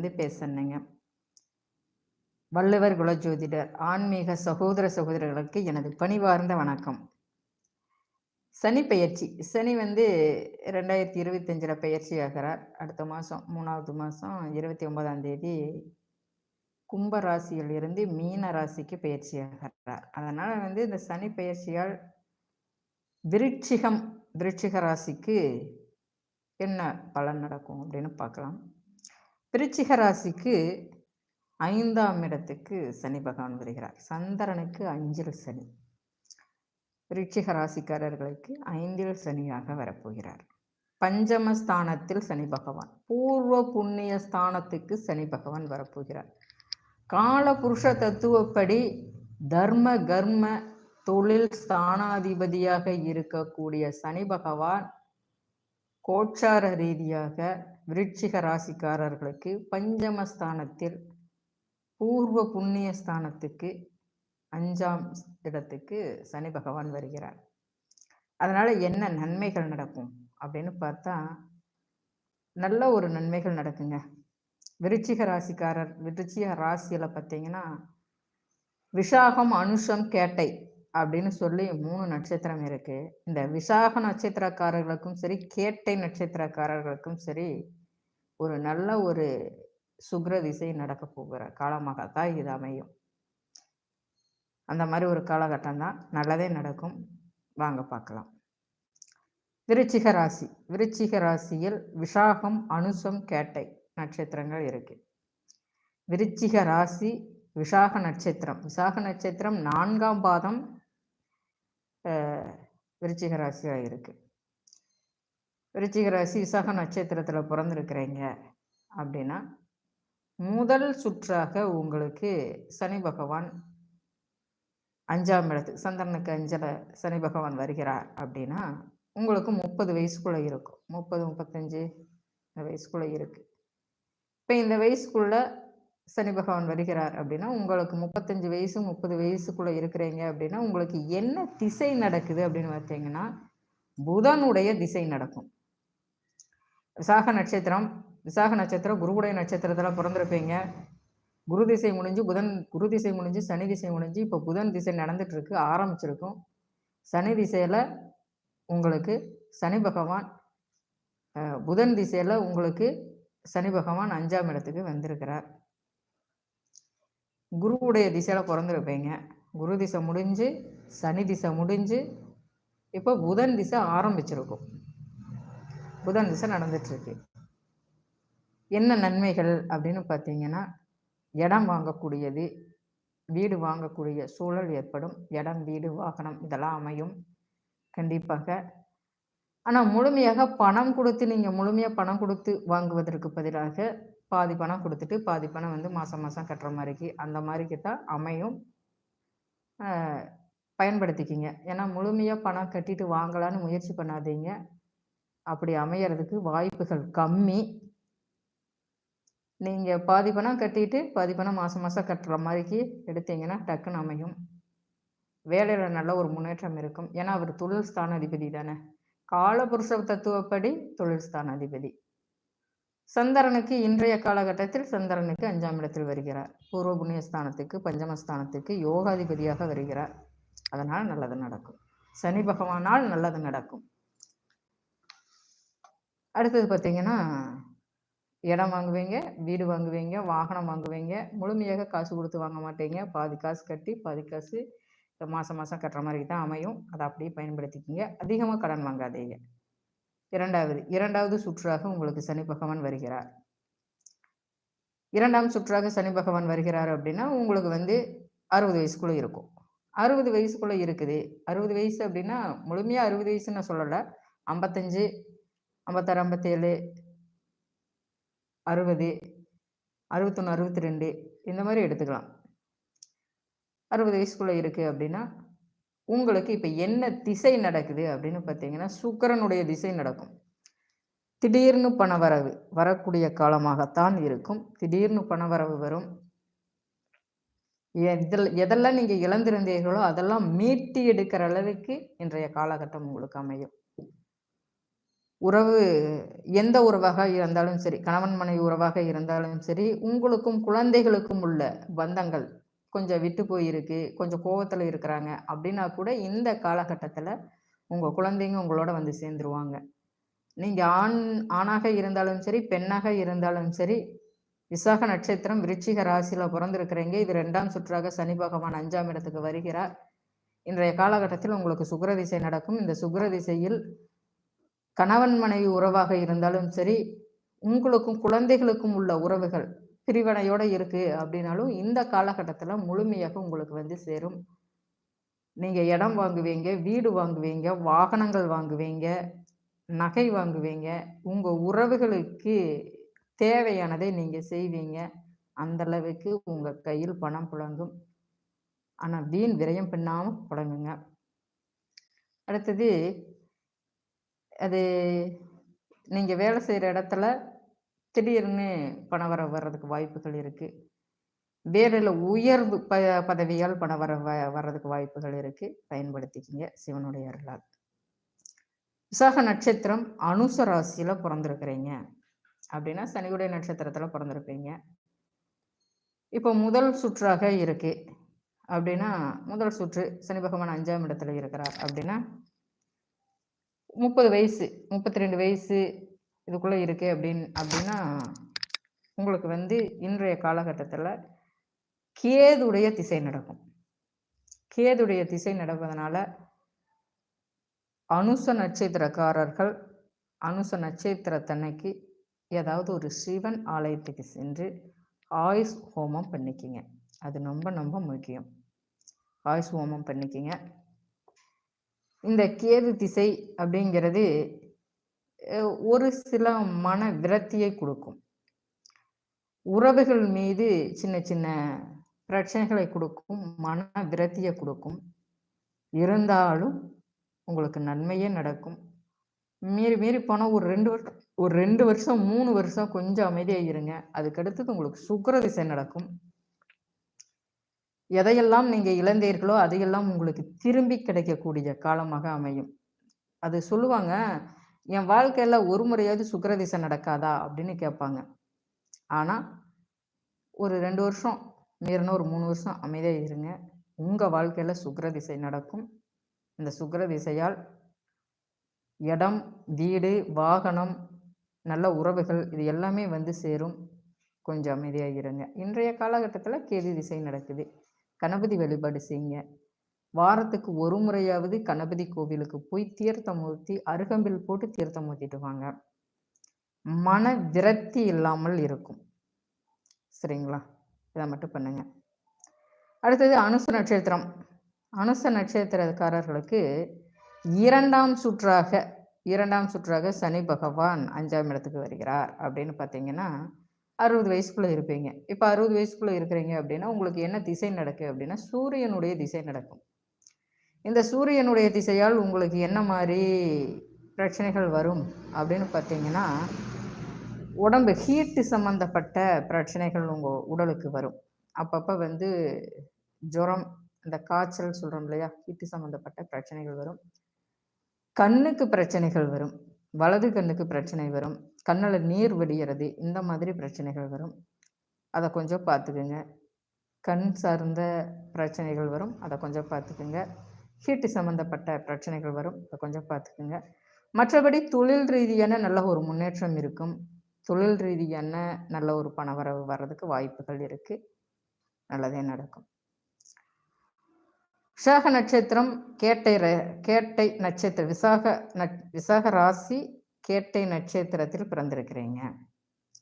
இருந்து பேசுனேங்க. வள்ளுவர் குலஜோதிடர் ஆன்மீக சகோதர சகோதரர்களுக்கு எனது பணிவார்ந்த வணக்கம். சனி பயிற்சி சனி வந்து ரெண்டாயிரத்தி இருபத்தஞ்சில் பயிற்சி ஆகிறார். அடுத்த மாதம் மூணாவது மாதம் இருபத்தி ஒன்பதாம் தேதி கும்ப ராசியில் இருந்து மீன ராசிக்கு பயிற்சி ஆகிறார். அதனால் வந்து இந்த சனி பயிற்சியால் விருட்சிகம் விருட்சிக ராசிக்கு என்ன பலன் நடக்கும் அப்படின்னு பார்க்கலாம். விருச்சிக ராசிக்கு ஐந்தாம் இடத்துக்கு சனி பகவான் வருகிறார். சந்திரனுக்கு அஞ்சில் சனி. விருச்சிக ராசிக்காரர்களுக்கு ஐந்தில் சனியாக வரப்போகிறார். பஞ்சமஸ்தானத்தில் சனி பகவான். பூர்வ புண்ணிய ஸ்தானத்துக்கு சனி பகவான் வரப்போகிறார். கால புருஷ தத்துவப்படி தர்ம கர்ம தொழில் ஸ்தானாதிபதியாக இருக்கக்கூடிய சனி பகவான் கோச்சார ரீதியாக விருட்சிக ராசிக்காரர்களுக்கு பஞ்சமஸ்தானத்தில் பூர்வ புண்ணிய ஸ்தானத்துக்கு அஞ்சாம் இடத்துக்கு சனி பகவான் வருகிறார். அதனால் என்ன நன்மைகள் நடக்கும் அப்படின்னு பார்த்தா நல்ல ஒரு நன்மைகள் நடக்குங்க. விருச்சிக ராசிக்காரர் விருச்சிக ராசியில் பார்த்தீங்கன்னா விஷாகம் அனுஷம் கேட்டை அப்படின்னு சொல்லி மூணு நட்சத்திரம் இருக்கு. இந்த விசாக நட்சத்திரக்காரர்களுக்கும் சரி கேட்டை நட்சத்திரக்காரர்களுக்கும் சரி ஒரு நல்ல ஒரு சுக்ர திசை நடக்க போகிற காலமாகத்தான் இது அமையும். அந்த மாதிரி ஒரு காலகட்டம் தான் நல்லதே நடக்கும். வாங்க பார்க்கலாம். விருச்சிக ராசி. விருச்சிக ராசியில் விஷாகம் அனுசம் கேட்டை நட்சத்திரங்கள் இருக்கு. விருச்சிக ராசி விசாக நட்சத்திரம். விசாக நட்சத்திரம் நான்காம் பாதம் விருச்சிக ராசியாக இருக்குது விருச்சிக ராசி விசாக நட்சத்திரத்தில் பிறந்திருக்கிறீங்க அப்படின்னா முதல் சுற்றாக உங்களுக்கு சனி பகவான் அஞ்சாம் இடத்துக்கு சந்திரனுக்கு அஞ்சல சனி பகவான் வருகிறார் அப்படின்னா உங்களுக்கு முப்பது வயசுக்குள்ளே இருக்கும். முப்பது முப்பத்தஞ்சு இந்த வயசுக்குள்ளே இருக்குது இப்போ இந்த வயசுக்குள்ளே சனி பகவான் வருகிறார் அப்படின்னா உங்களுக்கு முப்பத்தஞ்சு வயசு முப்பது வயசுக்குள்ளே இருக்கிறீங்க அப்படின்னா உங்களுக்கு என்ன திசை நடக்குது அப்படின்னு பார்த்தீங்கன்னா புதனுடைய திசை நடக்கும். விசாக நட்சத்திரம் விசாக நட்சத்திரம் குருவுடைய நட்சத்திரத்தில் பிறந்திருப்பீங்க. குரு திசை முடிஞ்சு புதன் குரு திசை முடிஞ்சு சனி திசை முடிஞ்சு இப்போ புதன் திசை நடந்துட்டு இருக்கு ஆரம்பிச்சிருக்கும். சனி திசையில் உங்களுக்கு சனி பகவான் புதன் திசையில் உங்களுக்கு சனி பகவான் அஞ்சாம் இடத்துக்கு வந்திருக்கிறார். குருவுடைய திசையில் பிறந்திருப்பீங்க. குரு திசை முடிஞ்சு சனி திசை முடிஞ்சு இப்போ புதன் திசை ஆரம்பிச்சிருக்கும். புதன் திசை நடந்துட்டுருக்கு. என்ன நன்மைகள் அப்படின்னு பார்த்தீங்கன்னா இடம் வாங்கக்கூடியது வீடு வாங்கக்கூடிய சூழல் ஏற்படும். இடம் வீடு வாகனம் இதெல்லாம் அமையும். கண்டிப்பாக. ஆனால் முழுமையாக பணம் கொடுத்து நீங்கள் முழுமையாக பணம் கொடுத்து வாங்குவதற்கு பதிலாக பாதி பணம் கொடுத்துட்டு பாதி பணம் வந்து மாதம் மாதம் கட்டுற மாதிரிக்கு அந்த மாதிரிக்கு தான் அமையும். பயன்படுத்திக்கிங்க. ஏன்னா முழுமையாக பணம் கட்டிட்டு வாங்கலான்னு முயற்சி பண்ணாதீங்க. அப்படி அமையறதுக்கு வாய்ப்புகள் கம்மி. நீங்கள் பாதி பணம் கட்டிட்டு பாதி பணம் மாதம் மாதம் கட்டுற மாதிரிக்கு எடுத்தீங்கன்னா டக்குன்னு அமையும். வேலையில் நல்ல ஒரு முன்னேற்றம் இருக்கும். ஏன்னா அவர் தொழில் ஸ்தான அதிபதி தானே. காலபுருஷ தத்துவப்படி தொழில் ஸ்தான அதிபதி சந்திரனுக்கு இன்றைய காலகட்டத்தில் சந்திரனுக்கு அஞ்சாம் இடத்தில் வருகிறார். பூர்வ புண்ணியஸ்தானத்துக்கு பஞ்சமஸ்தானத்துக்கு யோகாதிபதியாக வருகிறார். அதனால் நல்லது நடக்கும். சனி பகவானால் நல்லது நடக்கும். அடுத்தது பார்த்தீங்கன்னா இடம் வாங்குவீங்க வீடு வாங்குவீங்க வாகனம் வாங்குவீங்க முழுமையாக காசு கொடுத்து வாங்க மாட்டீங்க. பாதி காசு கட்டி பாதி காசு மாதம் மாதம் கட்டுற மாதிரி தான் அமையும். அதை அப்படியே பயன்படுத்திக்கிங்க. அதிகமாக கடன் வாங்காதீங்க. இரண்டாவது இரண்டாவது சுற்றாக உங்களுக்கு சனி பகவான் வருகிறார். இரண்டாம் சுற்றாக சனி பகவான் வருகிறார் அப்படின்னா உங்களுக்கு வந்து அறுபது வயசுக்குள்ளே இருக்கும். அறுபது வயசுக்குள்ளே இருக்குது. அறுபது வயசு அப்படின்னா முழுமையாக அறுபது வயசுன்னு நான் சொல்லலை. ஐம்பத்தஞ்சு ஐம்பத்தாறு ஐம்பத்தேழு அறுபது அறுபத்தொன்று அறுபத்தி ரெண்டு இந்த மாதிரி எடுத்துக்கலாம். அறுபது வயசுக்குள்ளே இருக்குது அப்படின்னா உங்களுக்கு இப்போ என்ன திசை நடக்குது அப்படின்னு பார்த்தீங்கன்னா சுக்கரனுடைய திசை நடக்கும். திடீர்னு பணவரவு வரக்கூடிய காலமாகத்தான் இருக்கும். திடீர்னு பணவரவு வரும். எதில் எதெல்லாம் நீங்கள் இழந்திருந்தீர்களோ அதெல்லாம் மீட்டி எடுக்கிற அளவுக்கு இன்றைய காலகட்டம் உங்களுக்கு அமையும். உறவு எந்த உறவாக இருந்தாலும் சரி கணவன் மனைவி உறவாக இருந்தாலும் சரி உங்களுக்கும் குழந்தைகளுக்கும் உள்ள பந்தங்கள் கொஞ்சம் விட்டு போயிருக்கு கொஞ்சம் கோவத்தில் இருக்கிறாங்க அப்படின்னா கூட இந்த காலகட்டத்தில் உங்கள் குழந்தைங்க உங்களோட வந்து சேர்ந்துருவாங்க. நீங்கள் ஆண் ஆணாக இருந்தாலும் சரி பெண்ணாக இருந்தாலும் சரி விசாக நட்சத்திரம் விருச்சிக ராசியில் பிறந்திருக்கிறீங்க. இது ரெண்டாம் சுற்றாக சனி பகவான் அஞ்சாம் இடத்துக்கு வருகிறார். இன்றைய காலகட்டத்தில் உங்களுக்கு சுக்கர திசை நடக்கும். இந்த சுக்கர திசையில் கணவன் மனைவி உறவாக இருந்தாலும் சரி உங்களுக்கும் குழந்தைகளுக்கும் உள்ள உறவுகள் பிரிவினையோட இருக்கு அப்படின்னாலும் இந்த காலகட்டத்தில் முழுமையாக உங்களுக்கு வந்து சேரும். நீங்கள் இடம் வாங்குவீங்க வீடு வாங்குவீங்க வாகனங்கள் வாங்குவீங்க நகை வாங்குவீங்க உங்கள் உறவுகளுக்கு தேவையானதை நீங்கள் செய்வீங்க. அந்த அளவுக்கு கையில் பணம் புழங்கும். ஆனால் வீண் விரயம் பண்ணாம புழங்குங்க. அடுத்தது அது நீங்கள் வேலை செய்கிற இடத்துல திடீர்னு பணவர வர்றதுக்கு வாய்ப்புகள் இருக்குது வேலையில் உயர்வு ப பதவியால் பணவர வ வர்றதுக்கு வாய்ப்புகள் இருக்குது பயன்படுத்திக்கிங்க. சிவனுடைய அருளால். விசாக நட்சத்திரம் அனுச ராசியில் பிறந்திருக்கிறீங்க. அப்படின்னா சனியுடைய நட்சத்திரத்தில் பிறந்திருப்பீங்க. இப்போ முதல் சுற்றாக இருக்குது அப்படின்னா முதல் சுற்று சனி பகவான் அஞ்சாம் இடத்துல இருக்கிறார். அப்படின்னா முப்பது வயசு முப்பத்தி ரெண்டு வயசு இதுக்குள்ளே இருக்கே அப்படின்னு அப்படின்னா உங்களுக்கு வந்து இன்றைய காலகட்டத்தில் கேதுடைய திசை நடக்கும். கேதுடைய திசை நடப்பதனால அனுச நட்சத்திரக்காரர்கள் அனுச நட்சத்திரத்தன்னைக்கு ஏதாவது ஒரு சிவன் ஆலயத்துக்கு சென்று ஆயுஷ் ஹோமம் பண்ணிக்கிங்க. அது ரொம்ப ரொம்ப முக்கியம். ஆயுஷ் ஹோமம் பண்ணிக்கிங்க. இந்த கேது திசை அப்படிங்கிறது ஒரு சில மன விரத்தியை கொடுக்கும். உறவுகள் மீது சின்ன சின்ன பிரச்சனைகளை கொடுக்கும் மன விரத்தியை கொடுக்கும். இருந்தாலும் உங்களுக்கு நன்மையே நடக்கும். மீறி மீறி போனால் ஒரு ரெண்டு வருஷம் ஒரு ரெண்டு வருஷம் மூணு வருஷம் கொஞ்சம் அமைதியாக இருங்க. அதுக்கடுத்தது உங்களுக்கு சுக்கர திசை நடக்கும். எதையெல்லாம் நீங்கள் இழந்தீர்களோ அதையெல்லாம் உங்களுக்கு திரும்பி கிடைக்கக்கூடிய காலமாக அமையும். அது சொல்லுவாங்க என் வாழ்க்கையில் ஒரு முறையாவது சுக்கரதிசை நடக்காதா அப்படின்னு கேட்பாங்க. ஆனால் ஒரு ரெண்டு வருஷம் மீறின ஒரு மூணு வருஷம் அமைதியாக இருங்க. உங்கள் வாழ்க்கையில் சுக்கரதிசை நடக்கும். இந்த சுக்கரதிசையால் இடம் வீடு வாகனம் நல்ல உறவுகள் இது எல்லாமே வந்து சேரும். கொஞ்சம் அமைதியாக இருங்க. இன்றைய காலகட்டத்தில் கேது திசை நடக்குது. கணபதி வழிபாடு செய்யுங்க. வாரத்துக்கு ஒரு முறையாவது கணபதி கோவிலுக்கு போய் தீர்த்தம் ஊற்றி அருகம்பில் போட்டு தீர்த்தம் ஊற்றிட்டு வாங்க. மன விரக்தி இல்லாமல் இருக்கும். சரிங்களா? இதை மட்டும் பண்ணுங்க. அடுத்தது அனுச நட்சத்திரம். அனுச நட்சத்திரக்காரர்களுக்கு இரண்டாம் சுற்றாக இரண்டாம் சுற்றாக சனி பகவான் அஞ்சாம் இடத்துக்கு வருகிறார் அப்படின்னு பார்த்தீங்கன்னா அறுபது வயசுக்குள்ளே இருப்பீங்க. இப்போ அறுபது வயசுக்குள்ளே இருக்கிறீங்க அப்படின்னா உங்களுக்கு என்ன திசை நடக்கு அப்படின்னா சூரியனுடைய திசை நடக்கும். இந்த சூரியனுடைய திசையால் உங்களுக்கு என்ன மாதிரி பிரச்சனைகள் வரும் அப்படின்னு பார்த்தீங்கன்னா உடம்பு ஹீட்டு சம்மந்தப்பட்ட பிரச்சனைகள் உங்கள் உடலுக்கு வரும். அப்பப்போ வந்து ஜுரம் இந்த காய்ச்சல் சொல்கிறோம் இல்லையா? ஹீட்டு சம்மந்தப்பட்ட பிரச்சனைகள் வரும். கண்ணுக்கு பிரச்சனைகள் வரும். வலது கண்ணுக்கு பிரச்சனை வரும். கண்ணில் நீர் வடிகிறது. இந்த மாதிரி பிரச்சனைகள் வரும். அதை கொஞ்சம் பார்த்துக்குங்க. கண் சார்ந்த பிரச்சனைகள் வரும். அதை கொஞ்சம் பார்த்துக்குங்க. ஹீட்டு சம்மந்தப்பட்ட பிரச்சனைகள் வரும். அதை கொஞ்சம் பார்த்துக்குங்க மற்றபடி தொழில் ரீதியான நல்ல ஒரு முன்னேற்றம் இருக்கும். தொழில் ரீதியான நல்ல ஒரு பணவரவு வர்றதுக்கு வாய்ப்புகள் இருக்குது நல்லதே நடக்கும். விசாக நட்சத்திரம் கேட்டை கேட்டை நட்சத்திரம் விசாக விசாக ராசி கேட்டை நட்சத்திரத்தில் பிறந்திருக்கிறீங்க.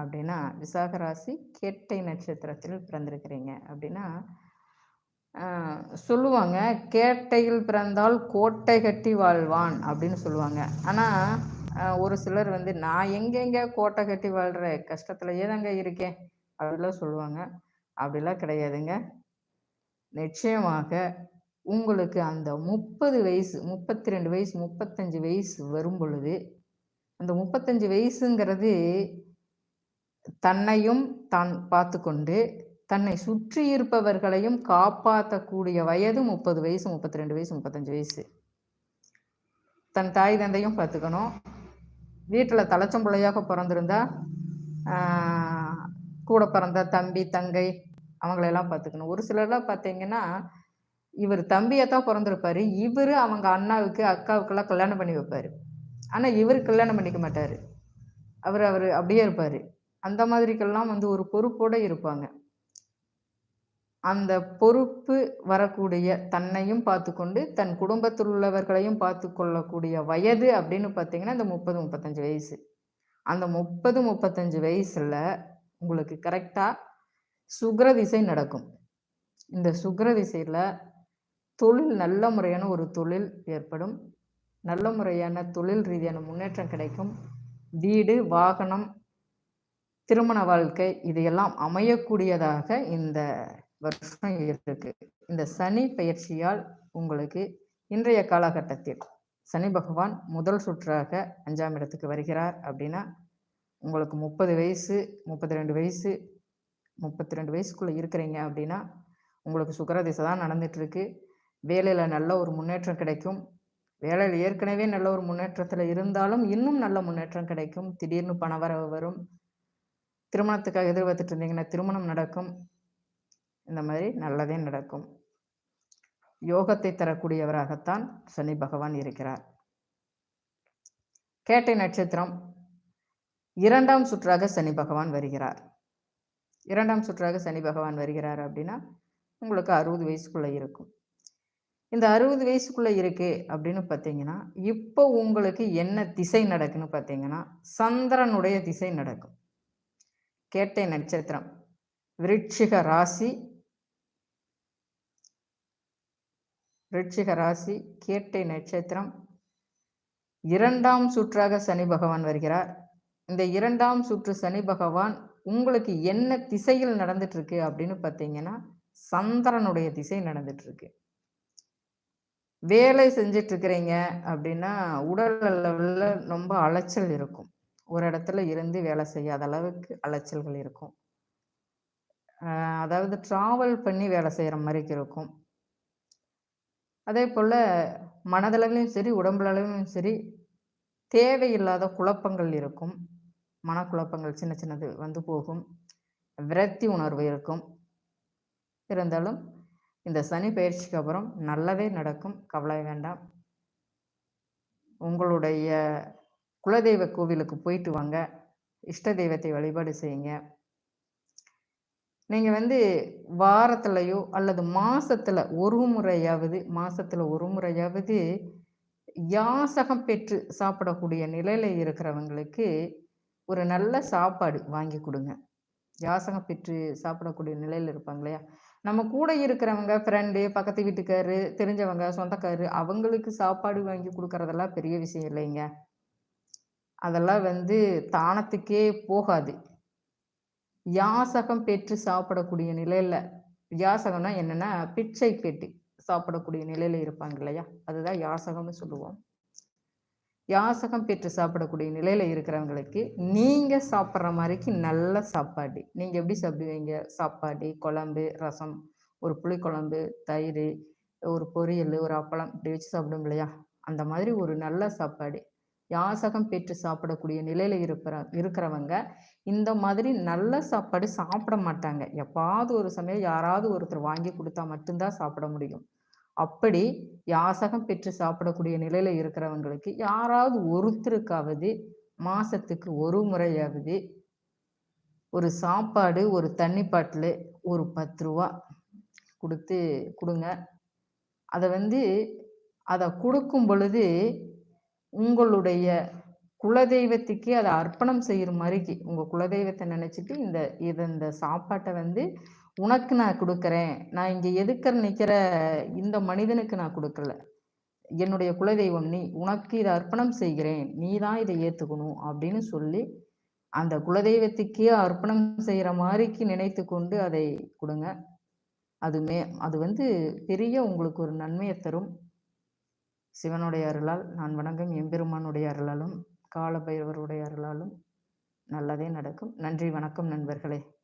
அப்படின்னா விசாக ராசி கேட்டை நட்சத்திரத்தில் பிறந்திருக்கிறீங்க. அப்படின்னா சொல்லுவாங்க கேட்டையில் பிறந்தால் கோட்டை கட்டி வாழ்வான் அப்படின்னு சொல்லுவாங்க. ஆனால் ஒரு சிலர் வந்து நான் எங்கெங்க கோட்டை கட்டி வாழ்கிற கஷ்டத்தில் ஏதாங்க இருக்கேன். அப்படிலாம் சொல்லுவாங்க. அப்படிலாம் கிடையாதுங்க. நிச்சயமாக உங்களுக்கு அந்த முப்பது வயசு முப்பத்தி ரெண்டு வயசு முப்பத்தஞ்சு வயசு வரும் பொழுது அந்த முப்பத்தஞ்சு வயசுங்கிறது தன்னையும் தான் பார்த்து கொண்டு தன்னை சுற்றி இருப்பவர்களையும் காப்பாற்றக்கூடிய வயது முப்பது வயசு முப்பத்தி ரெண்டு வயசு முப்பத்தஞ்சு வயசு. தன் தாய் தந்தையும் பார்த்துக்கணும். வீட்டில் தலைச்சம்பிள்ளையாக பிறந்திருந்தா கூட பிறந்த தம்பி தங்கை அவங்களெல்லாம் பார்த்துக்கணும். ஒரு சிலர்லாம் பார்த்தீங்கன்னா இவர் தம்பியை தான் பிறந்திருப்பாரு. இவர் அவங்க அண்ணாவுக்கு அக்காவுக்கெல்லாம் கல்யாணம் பண்ணி வைப்பார். ஆனால் இவர் கல்யாணம் பண்ணிக்க மாட்டார். அவர் அவர் அப்படியே இருப்பார். அந்த மாதிரிக்கெல்லாம் வந்து ஒரு பொறுப்போடு இருப்பாங்க. அந்த பொறுப்பு வரக்கூடிய தன்னையும் பார்த்துக்கொண்டு தன் குடும்பத்தில் உள்ளவர்களையும் பார்த்து கொள்ளக்கூடிய வயது அப்படின்னு பார்த்தீங்கன்னா இந்த முப்பது முப்பத்தஞ்சு வயசு. அந்த முப்பது முப்பத்தஞ்சு வயசுல உங்களுக்கு கரெக்டாக சுக்ர திசை நடக்கும். இந்த சுக்ர திசையில் தொழில் நல்ல முறையான ஒரு தொழில் ஏற்படும். நல்ல முறையான தொழில் ரீதியான முன்னேற்றம் கிடைக்கும். வீடு வாகனம் திருமண வாழ்க்கை இதையெல்லாம் அமையக்கூடியதாக இந்த வருஷம் இருக்கு. இந்த சனி பயிற்சியால் உங்களுக்கு இன்றைய காலகட்டத்தில் சனி பகவான் முதல் சுற்றாக அஞ்சாம் இடத்துக்கு வருகிறார் அப்படின்னா உங்களுக்கு முப்பது வயசு முப்பத்தி ரெண்டு வயசு முப்பத்தி ரெண்டு வயசுக்குள்ளே இருக்கிறீங்க அப்படின்னா உங்களுக்கு சுக்கரதிசை தான் நடந்துகிட்ருக்கு வேலையில் நல்ல ஒரு முன்னேற்றம் கிடைக்கும். வேலையில் ஏற்கனவே நல்ல ஒரு முன்னேற்றத்தில் இருந்தாலும் இன்னும் நல்ல முன்னேற்றம் கிடைக்கும். திடீர்னு பண வரவு வரும். திருமணத்துக்காக எதிர்பார்த்துட்டு இருந்தீங்கன்னா திருமணம் நடக்கும். இந்த மாதிரி நல்லதே நடக்கும். யோகத்தை தரக்கூடியவராகத்தான் சனி பகவான் இருக்கிறார். கேட்டை நட்சத்திரம் இரண்டாம் சுற்றாக சனி பகவான் வருகிறார். இரண்டாம் சுற்றாக சனி பகவான் வருகிறார் அப்படின்னா உங்களுக்கு அறுபது வயசுக்குள்ளே இருக்கும். இந்த அறுபது வயசுக்குள்ளே இருக்கு அப்படின்னு பார்த்தீங்கன்னா இப்போ உங்களுக்கு என்ன திசை நடக்குன்னு பார்த்தீங்கன்னா சந்திரனுடைய திசை நடக்கும். கேட்டை நட்சத்திரம் விருட்சிக ராசி விருட்சிக ராசி கேட்டை நட்சத்திரம். இரண்டாம் சுற்றாக சனி பகவான் வருகிறார். இந்த இரண்டாம் சுற்று சனி பகவான் உங்களுக்கு என்ன திசையில் நடந்துட்டு இருக்கு அப்படின்னு பார்த்தீங்கன்னா சந்திரனுடைய திசை நடந்துட்டு இருக்கு வேலை செஞ்சிட்டு இருக்கிறீங்க அப்படின்னா உடல் அளவில் ரொம்ப அலைச்சல் இருக்கும். ஒரு இடத்துல இருந்து வேலை செய்யாத அளவுக்கு அலைச்சல்கள் இருக்கும். அதாவது டிராவல் பண்ணி வேலை செய்கிற மாதிரி இருக்கும். அதே போல் மனதளவிலும் சரி உடம்புலளவிலும் சரி தேவையில்லாத குழப்பங்கள் இருக்கும். மனக்குழப்பங்கள் சின்ன சின்னது வந்து போகும். விரக்தி உணர்வு இருக்கும். இருந்தாலும் இந்த சனி பயிற்சிக்கு அப்புறம் நல்லதே நடக்கும். கவலை வேண்டாம். உங்களுடைய குலதெய்வ கோவிலுக்கு போயிட்டு வாங்க. இஷ்ட தெய்வத்தை வழிபாடு செய்யுங்க. நீங்கள் வந்து வாரத்துலையோ அல்லது மாதத்தில் ஒரு முறையாவது மாதத்தில் ஒரு முறையாவது யாசகம் பெற்று சாப்பிடக்கூடிய நிலையில் இருக்கிறவங்களுக்கு ஒரு நல்ல சாப்பாடு வாங்கி கொடுங்க. யாசகம் பெற்று சாப்பிடக்கூடிய நிலையில் இருப்பாங்க இல்லையா? நம்ம கூட இருக்கிறவங்க ஃப்ரெண்டு பக்கத்து வீட்டுக்காரு தெரிஞ்சவங்க சொந்தக்காரு அவங்களுக்கு சாப்பாடு வாங்கி கொடுக்கறதெல்லாம் பெரிய விஷயம் இல்லைங்க. அதெல்லாம் வந்து தானத்துக்கே போகாது. யாசகம் பெற்று சாப்பிடக்கூடிய நிலையில யாசகம்னா என்னன்னா பிச்சை பெட்டி சாப்பிடக்கூடிய நிலையில இருப்பாங்க இல்லையா? அதுதான் யாசகம்னு சொல்லுவோம். யாசகம் பெற்று சாப்பிடக்கூடிய நிலையில இருக்கிறவங்களுக்கு நீங்க சாப்பிட்ற மாதிரிக்கு நல்ல சாப்பாடு. நீங்க எப்படி சாப்பிடுவீங்க? சாப்பாடு குழம்பு ரசம் ஒரு புளிக்குழம்பு தயிர் ஒரு பொரியல் ஒரு அப்பளம் இப்படி வச்சு சாப்பிடும் இல்லையா? அந்த மாதிரி ஒரு நல்ல சாப்பாடு. யாசகம் பெற்று சாப்பிடக்கூடிய நிலையில இருக்கிற இருக்கிறவங்க இந்த மாதிரி நல்ல சாப்பாடு சாப்பிட மாட்டாங்க. எப்பாவது ஒரு சமயம் யாராவது ஒருத்தர் வாங்கி கொடுத்தா மட்டும்தான் சாப்பிட முடியும். அப்படி யாசகம் பெற்று சாப்பிடக்கூடிய நிலையில இருக்கிறவங்களுக்கு யாராவது ஒருத்தருக்காவது மாசத்துக்கு ஒரு முறையாவது ஒரு சாப்பாடு ஒரு தண்ணி பாட்டில் ஒரு பத்து ரூபா கொடுத்து கொடுங்க. அதை வந்து அதை கொடுக்கும் பொழுது உங்களுடைய குலதெய்வத்துக்கே அதை அர்ப்பணம் செய்கிற மாதிரிக்கு உங்கள் குலதெய்வத்தை நினச்சிட்டு இந்த இது இந்த சாப்பாட்டை வந்து உனக்கு நான் கொடுக்குறேன். நான் இங்கே எதுக்கிற நிற்கிற இந்த மனிதனுக்கு நான் கொடுக்கல. என்னுடைய குலதெய்வம் நீ உனக்கு இதை அர்ப்பணம் செய்கிறேன். நீ தான் இதை ஏற்றுக்கணும் அப்படின்னு சொல்லி அந்த குலதெய்வத்துக்கே அர்ப்பணம் செய்கிற மாதிரிக்கு நினைத்து கொண்டு அதை கொடுங்க. அது மே அது வந்து பெரிய உங்களுக்கு ஒரு நன்மையை தரும். சிவனுடைய அருளால் நான் வணங்கும் எம்பெருமானுடைய அருளாலும் காலபைரவருடைய அருளாலும் நல்லதே நடக்கும். நன்றி வணக்கம் நண்பர்களே.